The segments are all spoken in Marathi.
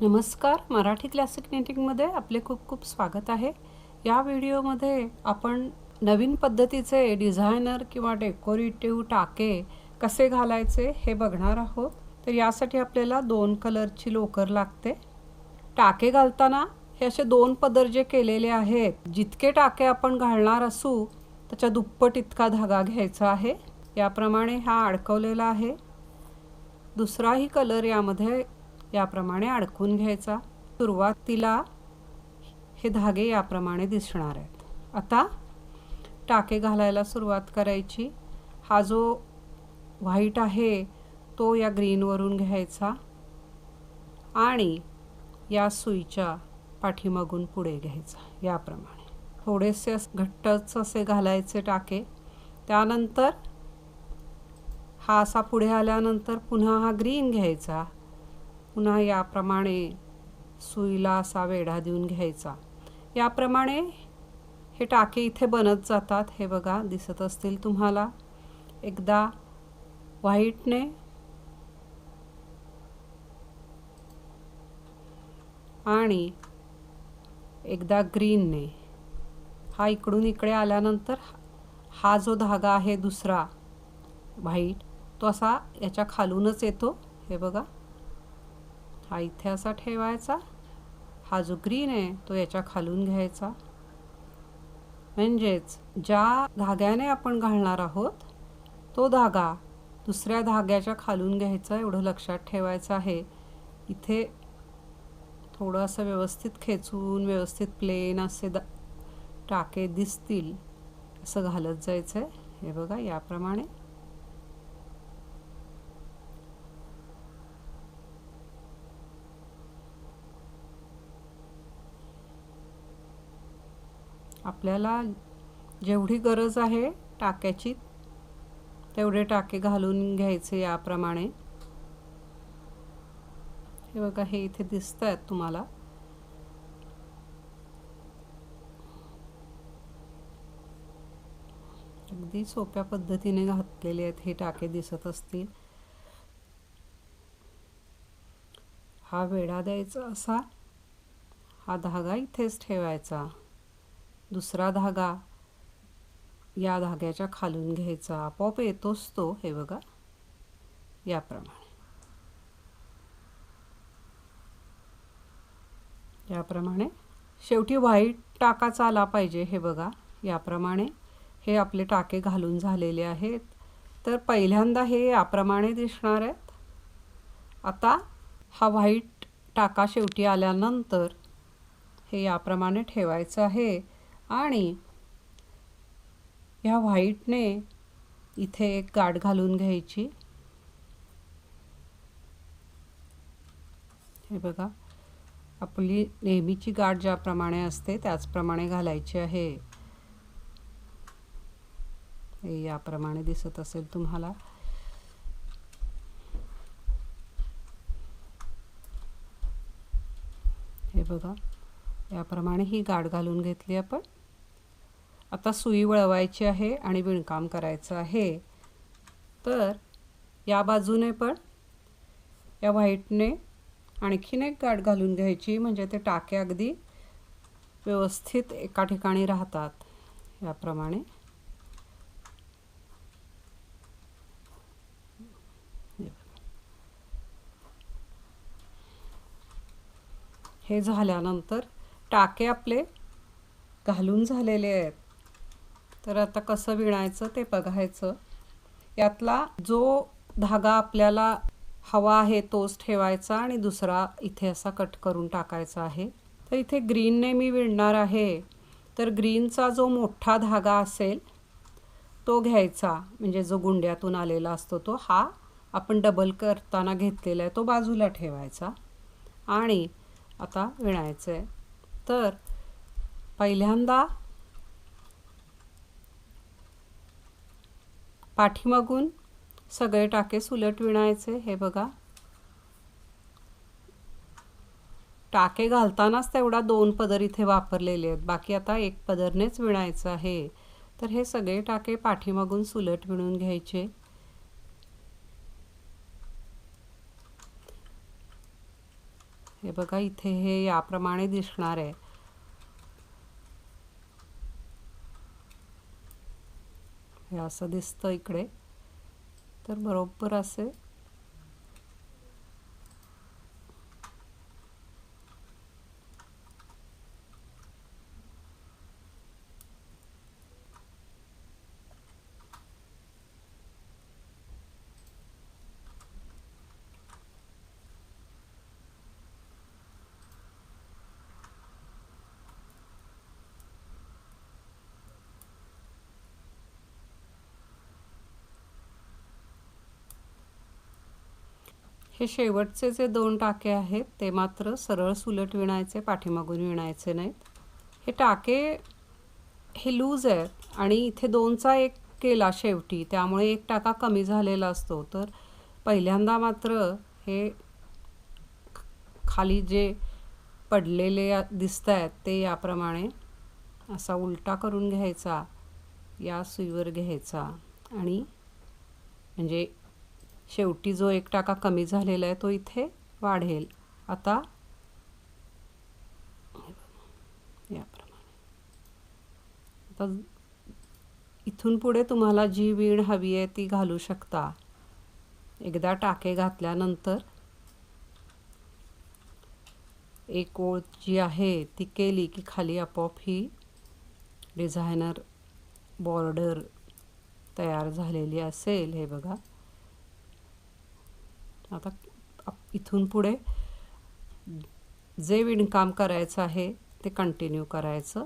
नमस्कार. मराठी क्लासिक नेटिंगमध्ये आपले खूप खूप स्वागत आहे. या व्हिडिओमध्ये आपण नवीन पद्धतीचे डिझायनर किंवा डेकोरेटिव्ह टाके कसे घालायचे हे बघणार आहोत. तर यासाठी आपल्याला दोन कलरची लोकर लागते. टाके घालताना हे असे दोन पदर जे केलेले आहेत जितके टाके आपण घालणार असू त्याच्या दुप्पट इतका धागा घ्यायचा आहे. याप्रमाणे हा अडकवलेला आहे. दुसराही कलर यामध्ये याप्रमाणे अडकून घ्यायचा. सुरुवातीला हे धागे याप्रमाणे दिसणार आहेत. आता टाके घालायला सुरुवात करायची. हा जो व्हाईट आहे तो या ग्रीनवरून घ्यायचा आणि या सुईच्या पाठीमागून पुढे घ्यायचा याप्रमाणे. थोडेसे घट्टच असे घालायचे टाके. त्यानंतर हा असा पुढे आल्यानंतर पुन्हा हा ग्रीन घ्यायचा. पुन्हा याप्रमाणे सुईला असा वेढा देऊन घ्यायचा. याप्रमाणे हे टाके इथे बनत जातात. हे बघा दिसत असतील तुम्हाला. एकदा व्हाईटने आणि एकदा ग्रीनने. हा इकडून इकडे आल्यानंतर हा जो धागा आहे दुसरा व्हाईट तो असा याच्या खालूनच येतो. हे बघा. हा इथे असा ठेवायचा. हा जो ग्रीन आहे तो याच्या खालून घ्यायचा. म्हणजेच ज्या धाग्याने आपण घालणार आहोत तो धागा दुसऱ्या धाग्याच्या खालून घ्यायचा एवढं लक्षात ठेवायचं आहे. इथे थोडं असं व्यवस्थित खेचून व्यवस्थित प्लेन असे द टाके दिसतील असं घालत जायचं आहे हे बघा याप्रमाणे. आपल्याला जेवढी गरज आहे टाक्याची तेवढे टाके घालून घ्यायचे याप्रमाणे. हे बघा हे इथे दिसत आहेत तुम्हाला. अगदी सोप्या पद्धतीने घातलेले आहेत हे टाके दिसत असतील. हा वेढा द्यायचा असा हा धागा इथेच ठेवायचा. दुसरा धागा या धाग्याच्या खालून घ्यायचा. आपोआप येतोच तो हे बघा. याप्रमाणे. याप्रमाणे. शेवटी व्हाईट टाकाचा आला पाहिजे हे बघा. याप्रमाणे हे आपले टाके घालून झालेले आहेत. तर पहिल्यांदा हे याप्रमाणे दिसणार आहेत. आता हा व्हाईट टाका शेवटी आल्यानंतर हे याप्रमाणे ठेवायचं आहे. आणि ह्या व्हाईटने इथे एक गाठ घालून घ्यायची. हे बघा आपली नेहमीची गाठ ज्याप्रमाणे असते त्याचप्रमाणे घालायची आहे. हे याप्रमाणे दिसत असेल तुम्हाला. हे बघा याप्रमाणे ही गाठ घालून घेतली आपण. आता सुई वळवायची आहे आणि विणकाम करायचं आहे. तर या बाजूने पण या व्हाईटने आणखीन एक गाठ घालून घ्यायची म्हणजे ते टाके अगदी व्यवस्थित एका ठिकाणी राहतात. याप्रमाणे. हे झाल्यानंतर टाके आपले घालून झालेले आहेत. तर आता कसं विणायचं ते बघायचं. यातला जो धागा आपल्याला हवा आहे तोच ठेवायचा आणि दुसरा इथे असा कट करून टाकायचा आहे. तर इथे ग्रीनने मी विणणार आहे. तर ग्रीनचा जो मोठा धागा असेल तो घ्यायचा. म्हणजे जो गुंड्यातून आलेला असतो तो हा आपण डबल करताना घेतलेला आहे तो बाजूला ठेवायचा. आणि आता विणायचं आहे तर पहिल्यांदा पाठीमागून सगळे टाके सुलट विणायचे. हे बघा. टाके घालतानाच तेवढा दोन पदर इथे वापरलेले आहेत. बाकी आता एक पदरनेच विणायचं आहे. तर हे सगळे टाके पाठीमागून सुलट विणून घ्यायचे. हे बघा इथे हे याप्रमाणे दिसणार आहे. हे असं दिसतं इकडे. तर बरोबर असे हे शेवटचे जे दोन टाके आहेत ते मात्र सरळ सुलट विणायचे पाठीमागून विणायचे नाहीत. हे टाके हे लूज आहेत आणि इथे दोनचा एक केला शेवटी. त्यामुळे एक टाका कमी झालेला असतो. तर पहिल्यांदा मात्र हे खाली जे पडलेले दिसत आहेत ते याप्रमाणे असा उलटा करून घ्यायचा या सुईवर घ्यायचा आणि म्हणजे शेवटी जो एक टाका कमी झालेला आहे तो इथे वाढेल. आता याप्रमाणे. आता इथून पुढे तुम्हाला जी वीण हवी आहे ती घालू शकता. एकदा टाके घातल्यानंतर एक ओळ जी आहे ती केली की खाली आपोआप ही डिझायनर बॉर्डर तयार झालेली असेल. हे बघा. आता इथून पुढे जे विणकाम करायचं आहे ते कंटिन्यू करायचं.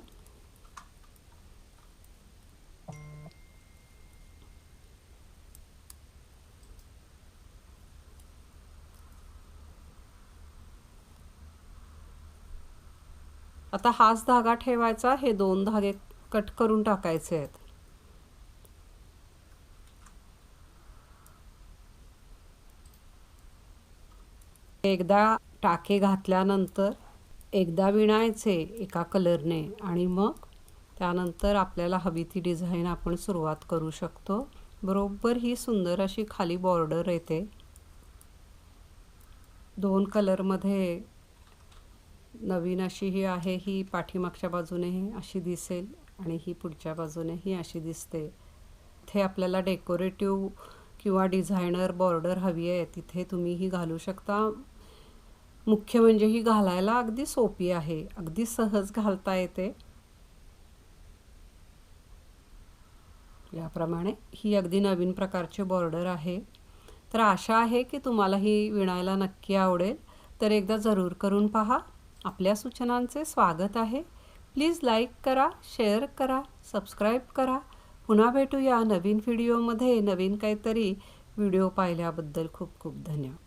आता हाच धागा ठेवायचा हे दोन धागे कट करून टाकायचे आहेत. एकदा टाके घातल्यानंतर एकदा विणायचे एका कलरने आणि मग त्यानंतर आपल्याला हवी ती डिझाईन आपण सुरुवात करू शकतो. बरोबर ही सुंदर अशी खाली बॉर्डर येते. दोन कलरमध्ये नवीन अशी ही आहे ही पाठीमागच्या बाजूनेही अशी दिसेल आणि ही पुढच्या बाजूनेही अशी दिसते. इथे आपल्याला डेकोरेटिव्ह किंवा डिझायनर बॉर्डर हवी आहे तिथे तुम्ही ही घालू शकता. मुख्य म्हणजे ही घालायला अगदी सोपी आहे. अगदी सहज घालता येते. याप्रमाणे ही अगदी नवीन प्रकारची बॉर्डर आहे. तर आशा आहे की तुम्हाला ही विणायला नक्की आवडेल. तर एकदा जरूर करून पहा. आपल्या सूचनांचे स्वागत आहे. प्लीज लाईक करा शेअर करा सबस्क्राईब करा. पुन्हा भेटूया नवीन व्हिडिओमध्ये. नवीन काहीतरी व्हिडिओ पाहिल्याबद्दल खूप खूप धन्यवाद.